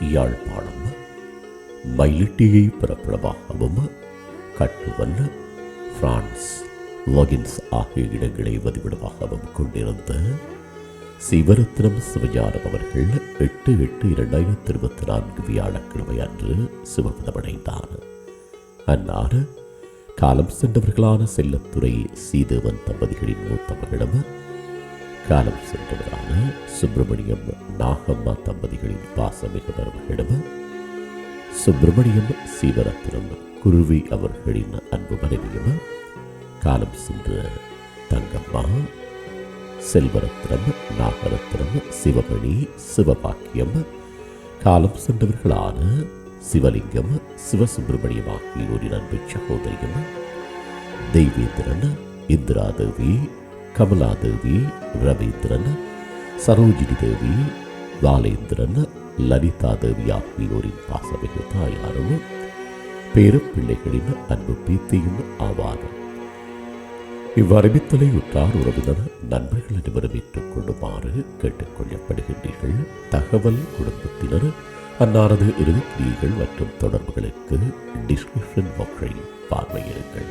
Yazhpanam மயிலிட்டியை பிறப்பிடமாகவும் கட்டுவல்ல. France லொகின்ஸ் ஆகிய இடங்களை வதிவிடமாகவும் கொண்டிருந்த சிவரத்னம் சிவஞானம் அவர்கள் எட்டு எட்டு இரண்டாயிரத்தி இருபத்தி நான்கு வியாழக்கிழமை அன்று சிவபதமடைந்தார். அன்னார் காலம் சென்றவர்களான செல்லத்துறை சீதேவன் தம்பதிகளின் மூத்த மகளிடம் காலம் சென்றவரான சுப்பிரமணியம் நாகம்மா தம்பதிகளின் பாசமிகு மருமகளிடம் சுப்பிரமணியம் சீவரத்திரம் குருவி அவர்களின் அன்பு மனைவியும் காலம் சென்ற தங்கம்மா செல்வரத்னம் நாகரத்னம் சிவமணி சிவபாக்கியம் காலம் சென்றவர்களான சிவலிங்கம் சிவசுப்பிரமணியம் ஆகியோரின் அன்பு சகோதரியும் தெய்வேந்திரன் இந்திராதேவி கமலாதேவி ரவீந்திரன் சரோஜினி தேவி லாலேந்திரன் லலிதா தேவி ஆகியோரின் பாசமிகு தாயாரும் பேரப்பிள்ளைகளின் அன்பு பீத்தியும் ஆவார் இவ்வறிவித்தலை உற்றார் உறவினர் நண்பர்கள் அனைவரும் ஏற்றுக் கொள்ளுமாறு கேட்டுக்கொள்ளப்படுகின்றீர்கள். தகவல் குடும்பத்தினர் அன்னாரது இறுதிக்கிரியைகள் மற்றும் தொடர்புகளுக்கு டிஸ்கிரிப்ஷன் பாக்ஸை பார்வையிடுங்கள்.